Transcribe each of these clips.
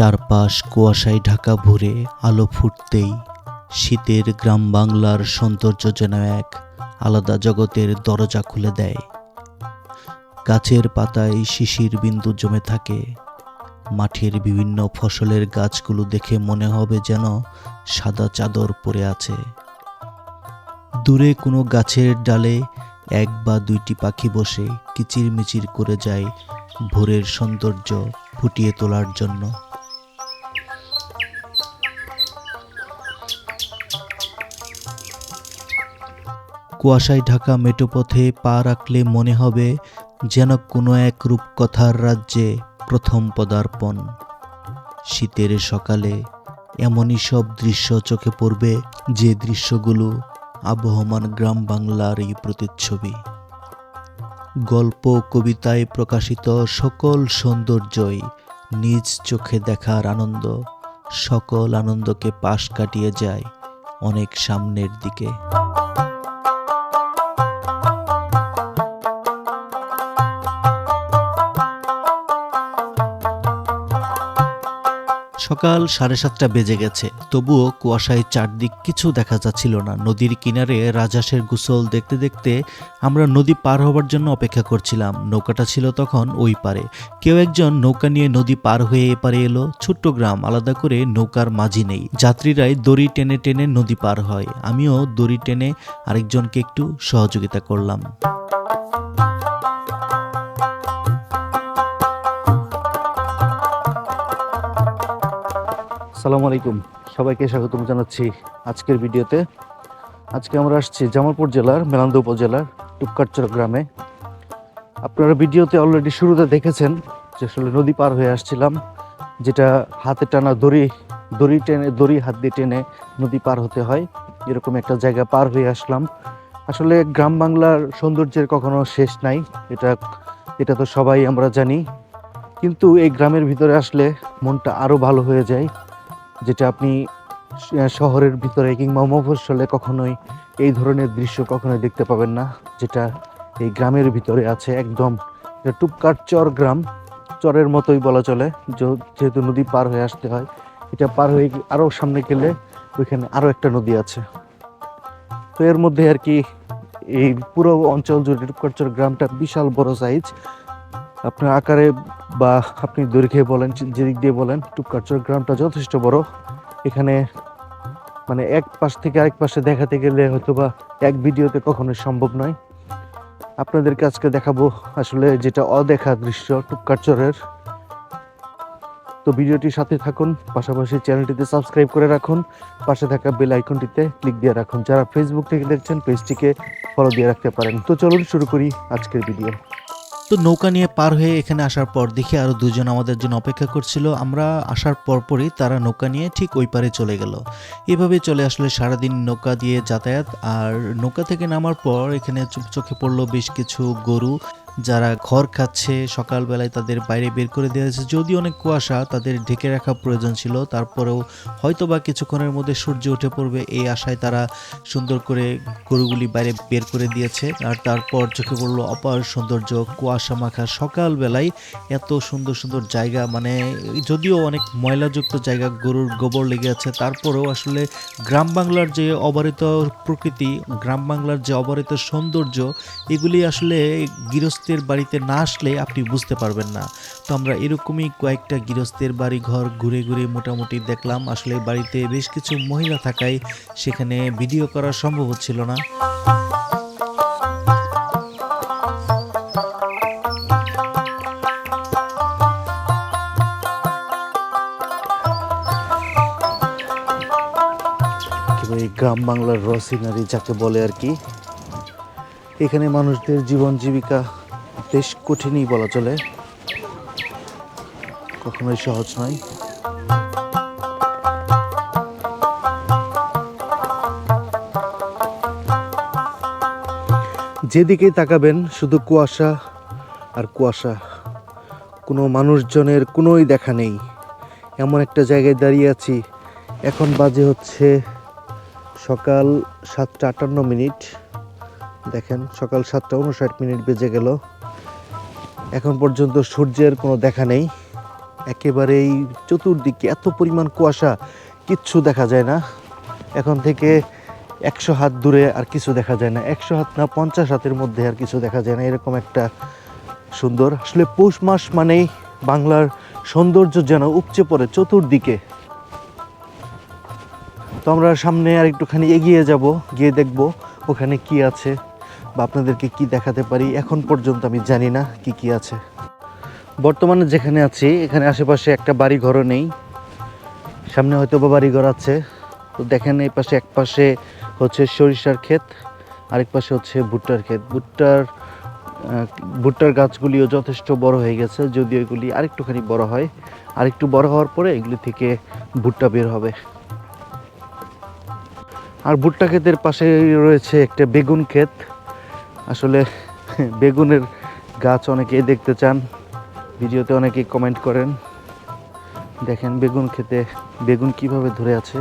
চারপাশ কুয়াশায় ঢাকা ভরে আলো ফুটতেই শীতের গ্রাম বাংলার সৌন্দর্য যেন এক আলাদা জগতের দরজা খুলে দেয়। গাছের পাতায় শিশির বিন্দু জমে থাকে। মাঠের বিভিন্ন ফসলের গাছগুলো দেখে মনে হবে যেন সাদা চাদর পরে আছে। দূরে কোনো গাছের ডালে এক বা দুইটি পাখি বসে কিচিরমিচির করে যায় ভোরের সৌন্দর্য ফুটিয়ে তোলার জন্য। কুয়াশায় ঢাকা মেটোপথে পা রাখলে মনে হবে যেন কোনো এক রূপকথার রাজ্যে প্রথম পদার্পণ। শীতের সকালে এমনই সব দৃশ্য চোখে পড়বে যে দৃশ্যগুলো আবহমান গ্রাম বাংলারই প্রতিচ্ছবি। গল্প কবিতায় প্রকাশিত সকল সৌন্দর্যই নিজ চোখে দেখার আনন্দ, সকল আনন্দকে পাশ কাটিয়ে যায় অনেক সামনের দিকে। সকাল সাড়ে সাতটা বেজে গেছে। তবুও কুয়াশায় চারদিক কিছু দেখা যাচ্ছিল না। নদীর কিনারে রাজহাঁসের গোসল দেখতে দেখতে আমরা নদী পার হবার জন্য অপেক্ষা করছিলাম। নৌকাটা ছিল তখন ওই পারে। কেউ একজন নৌকা নিয়ে নদী পার হয়ে এপারে এলো। ছোট্ট গ্রাম, আলাদা করে নৌকার মাঝি নেই। যাত্রীরাই দড়ি টেনে টেনে নদী পার হয়। আমিও দড়ি টেনে আরেকজনকে একটু সহযোগিতা করলাম। সালাম আলাইকুম। সবাইকে স্বাগতম জানাচ্ছি আজকের ভিডিওতে। আজকে আমরা আসছি জামালপুর জেলার, মেলান্দ উপজেলার টুপকাটচর গ্রামে। আপনারা ভিডিওতে অলরেডি শুরুতে দেখেছেন যে আসলে নদী পার হয়ে আসছিলাম, যেটা হাতে টানা দড়ি দড়ি টেনে, দড়ি হাত দিয়ে টেনে নদী পার হতে হয়। এরকম একটা জায়গা পার হয়ে আসলাম। আসলে গ্রাম বাংলার সৌন্দর্যের কখনো শেষ নাই, এটা এটা তো সবাই আমরা জানি। কিন্তু এই গ্রামের ভিতরে আসলে মনটা আরও ভালো হয়ে যায়। যেটা আপনি শহরের ভিতরে কিংবা মফস্বলে কখনোই এই ধরনের দৃশ্য কখনোই দেখতে পাবেন না, যেটা এই গ্রামের ভিতরে আছে একদম, এটা টুপকার চর গ্রাম, চরের মতোই বলা চলে যেহেতু নদী পার হয়ে আসতে হয়, এটা পার হয়ে আরও সামনে গেলে ওইখানে আরও একটা নদী আছে। তো এর মধ্যে আর কি এই পুরো অঞ্চল জুড়ে টুপকারচর গ্রামটা বিশাল বড় সাইজ আপনার আকারে বা আপনি দৈর্ঘ্যে বলেন যেদিক দিয়ে বলেন টুপকারচর গ্রামটা যথেষ্ট বড়। এখানে মানে এক পাশ থেকে আরেক পাশে দেখাতে গেলে হয়তো বা এক ভিডিওতে কখনোই সম্ভব নয়। আপনাদেরকে আজকে দেখাবো আসলে যেটা অদেখা দৃশ্য টুপকারচরের তো ভিডিওটির সাথে থাকুন, পাশাপাশি চ্যানেলটিতে সাবস্ক্রাইব করে রাখুন। পাশে থাকা বেল আইকনটিতে ক্লিক দিয়ে রাখুন। যারা ফেসবুক থেকে দেখছেন, পেজটিকে ফলো দিয়ে রাখতে পারেন। তো চলুন শুরু করি আজকের ভিডিও। তো নৌকা নিয়ে পার হয়ে এখানে আসার পর দেখি আরও দুজন আমাদের জন্য অপেক্ষা করছিল। আমরা আসার পরপরই তারা নৌকা নিয়ে ঠিক ওই পারে চলে গেল। এভাবে চলে আসলে সারাদিন নৌকা দিয়ে যাতায়াত। আর নৌকা থেকে নামার পর এখানে চোখে পড়ল বেশ কিছু গরু। যারা ঘর খাচ্ছে, সকালবেলায় তাদের বাইরে বের করে দেওয়া হয়েছে। যদি অনেক কুয়াশা, তাদের ঢেকে রাখা প্রয়োজন ছিল। তারপরেও হয়তো বা কিছুক্ষণের মধ্যে সূর্য উঠে পড়বে এই আশায় তারা সুন্দর করে গরুগুলি বাইরে বের করে দিয়েছে। আর তারপর চোখে পড়ল অপার সৌন্দর্য, কুয়াশা মাখা। সকালবেলায় এত সুন্দর সুন্দর জায়গা মানে যদিও অনেক ময়লাযুক্ত জায়গা, গরুর গোবর লেগে আছে। তারপরেও আসলে গ্রাম বাংলার যে অবারিত প্রকৃতি, গ্রাম বাংলার যে অবারিত সৌন্দর্য, এগুলি আসলে গৃহস্থের বাড়িতে না আসলে আপনি বুঝতে পারবেন না। তো আমরা এরকমই কয়েকটা গৃহস্থের বাড়ি ঘর ঘুরে ঘুরে মোটামুটি দেখলাম। আসলে বাড়িতে বেশ কিছু মহিলা থাকায় সেখানে ভিডিও করা সম্ভব হচ্ছিল না। গ্রাম বাংলার র সিনারি যাকে বলে আর কি। এখানে মানুষদের জীবন জীবিকা বেশ কঠিনই বলা চলে। কখনোই সহজ নয়। যেদিকেই তাকাবেন, শুধু কুয়াশা আর কুয়াশা। কোনো মানুষজনের কোনোই দেখা নেই। এমন একটা জায়গায় দাঁড়িয়ে আছি। এখন বাজে হচ্ছে সকাল সাতটা আটান্ন মিনিট। দেখেন, সকাল সাতটা উনষাট মিনিট বেজে গেল। এখন পর্যন্ত সূর্যের কোনো দেখা নেই। একেবারেই চতুর্দিকে এত পরিমাণ কুয়াশা, কিচ্ছু দেখা যায় না। এখন থেকে একশো হাত দূরে আর কিছু দেখা যায় না। একশো হাত না, পঞ্চাশ হাতের মধ্যে আর কিছু দেখা যায় না। এরকম একটা সুন্দর। আসলে পৌষ মাস মানেই বাংলার সৌন্দর্য যেন উপচে পড়ে চতুর্দিকে। তো আমরা সামনে আর একটুখানি এগিয়ে যাব, গিয়ে দেখব ওখানে কি আছে। বা আপনাদেরকে কি দেখাতে পারি, এখন পর্যন্ত আমি জানি না কি কি আছে। বর্তমানে যেখানে আছি, এখানে আশেপাশে একটা বাড়ি ঘরও নেই। সামনে হয়তো বা বাড়ি ঘর আছে। তো দেখেন এই পাশে এক পাশে হচ্ছে সরিষার ক্ষেত, আরেক পাশে হচ্ছে ভুট্টার ক্ষেত। ভুট্টার ভুট্টার গাছগুলিও যথেষ্ট বড় হয়ে গেছে যদিও এগুলি আরেকটুখানি বড় হয়। আরেকটু বড় হওয়ার পরে এগুলি থেকে ভুট্টা বের হবে। আর ভুট্টা ক্ষেতের পাশে রয়েছে একটা বেগুন ক্ষেত। আসলে বেগুনের গাছ অনেকেই দেখতে চান, ভিডিওতে অনেকেই কমেন্ট করেন। দেখেন বেগুন খেতে, বেগুন কীভাবে ধরে আছে,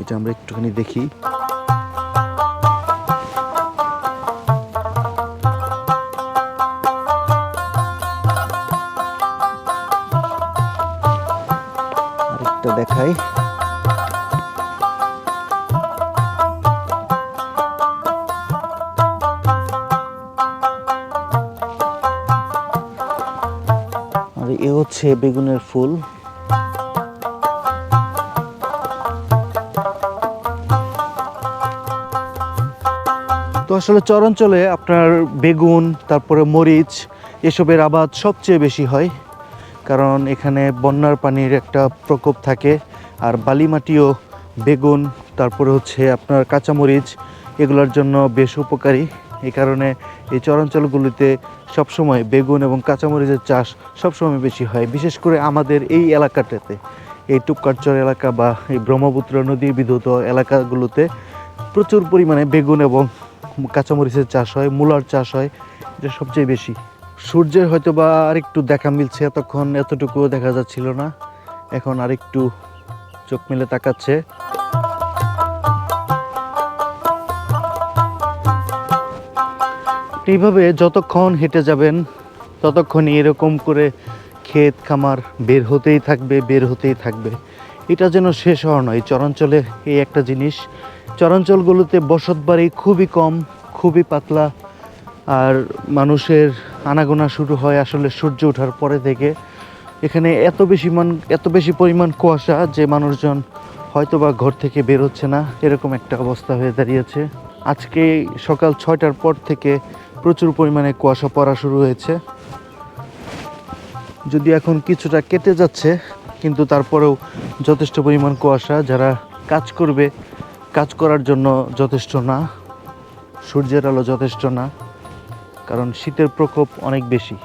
এটা আমরা একটুখানি দেখি। দেখাই। হচ্ছে বেগুনের ফুল। তো আসলে চরাঞ্চলে আপনার বেগুন, তারপরে মরিচ, এসবের আবাদ সবচেয়ে বেশি হয়। কারণ এখানে বন্যার পানির একটা প্রকোপ থাকে, আর বালিমাটিও বেগুন, তারপরে হচ্ছে আপনার কাঁচামরিচ, এগুলোর জন্য বেশ উপকারী। এই কারণে এই চরাঞ্চলগুলিতে সবসময় বেগুন এবং কাঁচামরিচের চাষ সবসময় বেশি হয়, বিশেষ করে আমাদের এই এলাকাটাতে। এই টুপকারচর এলাকা বা এই ব্রহ্মপুত্র নদী বিধৌত এলাকাগুলোতে প্রচুর পরিমাণে বেগুন এবং কাঁচামরিচের চাষ হয়, মূলার চাষ হয়, এটা সবচেয়ে বেশি। সূর্যের হয়তো বা আরেকটু দেখা মিলছে, এতক্ষণ এতটুকুও দেখা যাচ্ছিল না। এখন আরেকটু চোখ মেলে তাকাচ্ছে। এইভাবে যতক্ষণ হেঁটে যাবেন, ততক্ষণই এরকম করে ক্ষেত খামার বের হতেই থাকবে, বের হতেই থাকবে। এটা যেন শেষ হওয়া নয়, চরাঞ্চলে এই একটা জিনিস। চরাঞ্চলগুলোতে বসত বাড়ি খুবই কম, খুবই পাতলা, আর মানুষের আনাগোনা শুরু হয় আসলে সূর্য ওঠার পরে থেকে। এখানে এত বেশি মান, এত বেশি পরিমাণ কুয়াশা যে মানুষজন হয়তো বা ঘর থেকে বের হচ্ছে না, এরকম একটা অবস্থা হয়ে দাঁড়িয়েছে। আজকে সকাল ছয়টার পর থেকে প্রচুর পরিমাণে কুয়াশা পড়া শুরু হয়েছে। যদি এখন কিছুটা কেটে যাচ্ছে, কিন্তু তারপরেও যথেষ্ট পরিমাণ কুয়াশা যারা কাজ করবে, কাজ করার জন্য যথেষ্ট না, সূর্যের আলো যথেষ্ট না, কারণ শীতের প্রকোপ অনেক বেশি।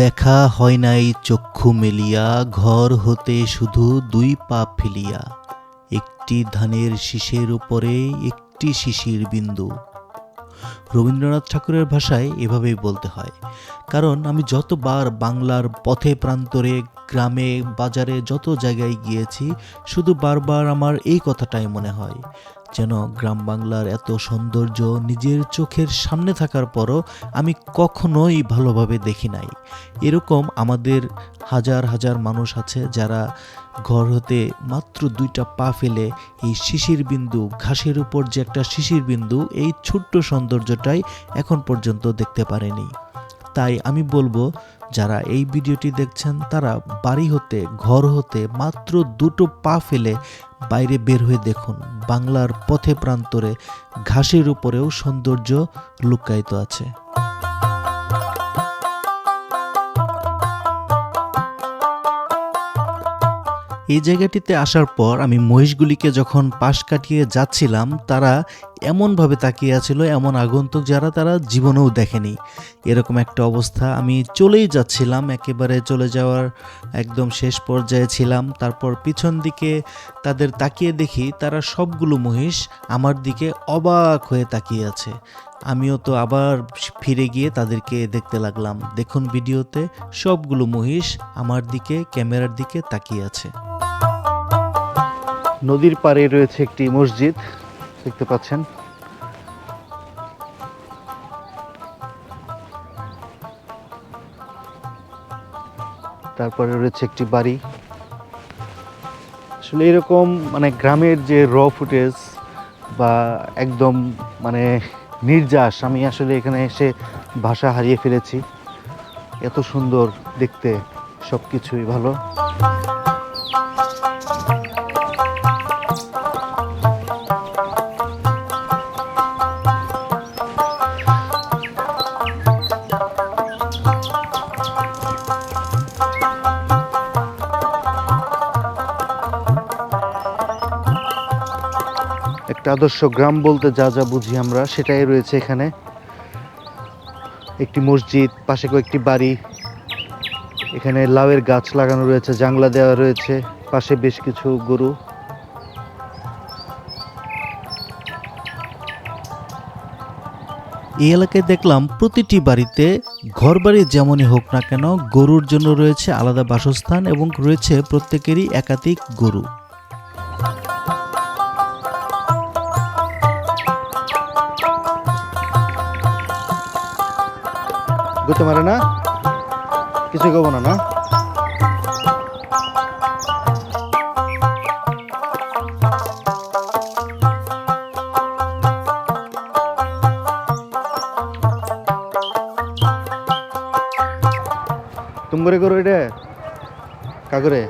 দেখা হয় নাই চক্ষু মেলিয়া, ঘর হতে শুধু দুই পা ফেলিয়া। একটি ধানের শীষের উপরে একটি শিশির বিন্দু। রবীন্দ্রনাথ ঠাকুরের ভাষায় এভাবেই বলতে হয়, কারণ আমি যতবার বাংলার পথে প্রান্তরে, গ্রামে, বাজারে যত জায়গায় গিয়েছি, শুধু বারবার আমার এই কথাটাই মনে হয়। যেন গ্রাম বাংলার এত সৌন্দর্য নিজের চোখের সামনে থাকার পরও আমি কখনোই ভালোভাবে দেখি নাই। এরকম আমাদের হাজার হাজার মানুষ আছে যারা ঘর হতে মাত্র দুইটা পা ফেলে এই শিশির বিন্দু, ঘাসের উপর যে একটা শিশির বিন্দু, এই ছোট্ট সৌন্দর্যটাই এখন পর্যন্ত দেখতে পারেনি। তাই আমি বলব যারা এই ভিডিওটি দেখছেন, তারা বাড়ি হতে, ঘর হতে মাত্র দুটো পা ফেলে বাইরে বের হয়ে দেখুন। বাংলার পথে প্রান্তরে ঘাসের উপরেও সৌন্দর্য লুকায়িত আছে। এই জায়গাটিতে আসার পর আমি মহিষগুলিকে যখন পাশ কাটিয়ে যাচ্ছিলাম, তারা এমনভাবে তাকিয়ে আছিল এমন আগন্তুক যারা তারা জীবনেও দেখেনি। এরকম একটা অবস্থা আমি চলেই যাচ্ছিলাম, একেবারে চলে যাওয়ার একদম শেষ পর্যায়ে ছিলাম। তারপর পিছন দিকে তাদের তাকিয়ে দেখি তারা সবগুলো মহিষ আমার দিকে অবাক হয়ে তাকিয়ে আছে। আমিও তো আবার ফিরে গিয়ে তাদেরকে দেখতে লাগলাম। দেখুন ভিডিওতে সবগুলো মহিষ আমার দিকে, ক্যামেরার দিকে তাকিয়ে আছে। নদীর পাড়ে রয়েছে একটি মসজিদ। দেখতে পাচ্ছেন। তারপরে রয়েছে একটি বাড়ি। আসলে এরকম মানে গ্রামের যে র ফুটেজ বা একদম মানে নির্যাস, আমি আসলে এখানে এসে ভাষা হারিয়ে ফেলেছি। এত সুন্দর দেখতে সব কিছুই ভালো। আদর্শ গ্রাম বলতে যা যা বুঝি আমরা, সেটাই রয়েছে এখানে। একটি মসজিদ, পাশে কয়েকটি বাড়ি। এখানে লাউয়ের গাছ লাগানো রয়েছে, জাংলা দেওয়া রয়েছে, পাশে বেশ কিছু গরু। এই এলাকায় দেখলাম প্রতিটি বাড়িতে ঘরবাড়ি যেমনই হোক না কেন গরুর জন্য রয়েছে আলাদা বাসস্থান এবং রয়েছে প্রত্যেকেরই একাধিক গরু। গতে মারে না। কিছু কব না না? তুমি করে করো এটা। কাগরে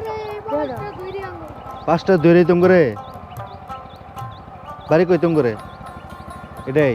পাঁচটা ধরে তুমি করে। বাড়ি কই তুমি করে? এটাই।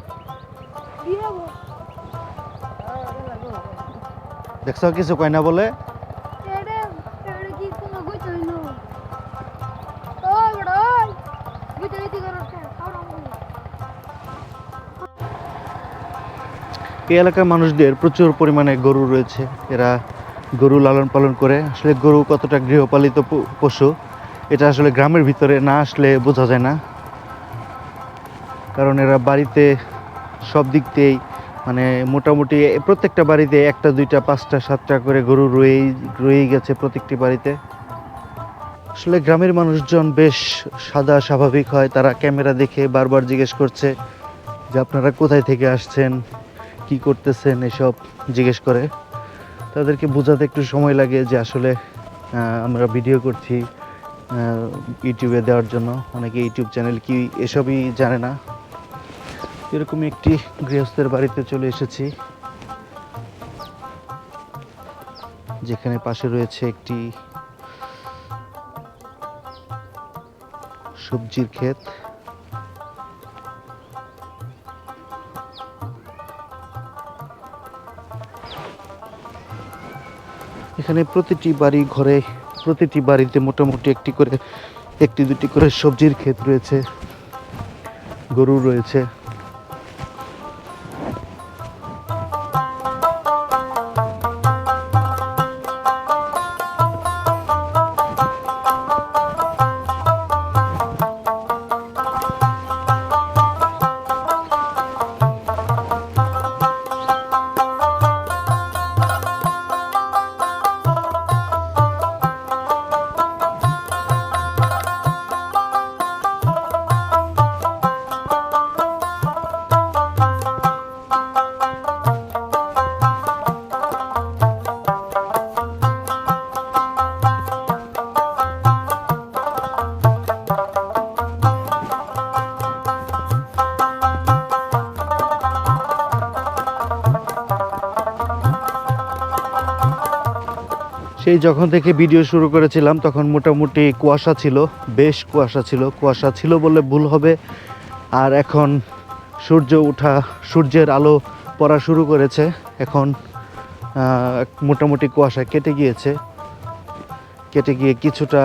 দেখছ কিছু কয় না বলে? এই এলাকার মানুষদের প্রচুর পরিমাণে গরু রয়েছে। এরা গরু লালন পালন করে। আসলে গরু কতটা গৃহপালিত পশু এটা আসলে গ্রামের ভিতরে না আসলে বোঝা যায় না। কারণ এরা বাড়িতে সব দিক দিয়েই মানে মোটামুটি প্রত্যেকটা বাড়িতে একটা, দুইটা, পাঁচটা, সাতটা করে গরু রয়েই রয়েই গেছে প্রত্যেকটি বাড়িতে। আসলে গ্রামের মানুষজন বেশ সাদা স্বাভাবিক হয়, তারা ক্যামেরা দেখে বারবার জিজ্ঞেস করছে যে আপনারা কোথায় থেকে আসছেন, কি করতেছেন এসব জিজ্ঞেস করে। তাদেরকে বোঝাতে একটু সময় লাগে যে আসলে আমরা ভিডিও করছি ইউটিউবে দেওয়ার জন্য। অনেকে ইউটিউব চ্যানেল কি এসবই জানে না। এরকমই একটি গৃহস্থের বাড়িতে চলে এসেছি। যেখানে পাশে রয়েছে একটি সবজির ক্ষেত। এখানে প্রতিটি বাড়ি ঘরে, প্রতিটি বাড়িতে মোটামুটি একটি করে, একটি দুটি করে সবজির ক্ষেত রয়েছে। গরু রয়েছে। সেই যখন থেকে ভিডিও শুরু করেছিলাম, তখন মোটামুটি কুয়াশা ছিল, বেশ কুয়াশা ছিল। কুয়াশা ছিল বলে ভুল হবে। আর এখন সূর্য ওঠা সূর্যের আলো পড়া শুরু করেছে। এখন মোটামুটি কুয়াশা কেটে গিয়েছে। কেটে গিয়ে কিছুটা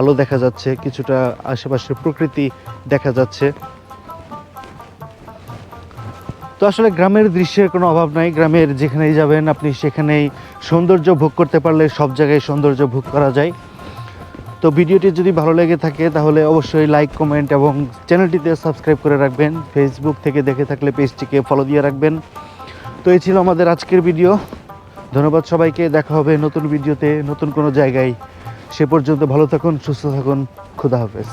আলো দেখা যাচ্ছে, কিছুটা আশেপাশের প্রকৃতি দেখা যাচ্ছে। আসলে গ্রামের দৃশ্যের কোনো অভাব নাই। গ্রামের যেখানেই যাবেন, আপনি সেখানেই সৌন্দর্য ভোগ করতে পারলে সব জায়গায় সৌন্দর্য ভোগ করা যায়। তো ভিডিওটি যদি ভালো লেগে থাকে, তাহলে অবশ্যই লাইক কমেন্ট এবং চ্যানেলটিতে সাবস্ক্রাইব করে রাখবেন। ফেসবুক থেকে দেখে থাকলে পেজটিকে ফলো দিয়ে রাখবেন। তো এই ছিল আমাদের আজকের ভিডিও ধন্যবাদ সবাইকে। দেখা হবে নতুন ভিডিওতে নতুন কোনো জায়গায়। সে পর্যন্ত ভালো থাকুন, সুস্থ থাকুন। খুদা হাফেজ।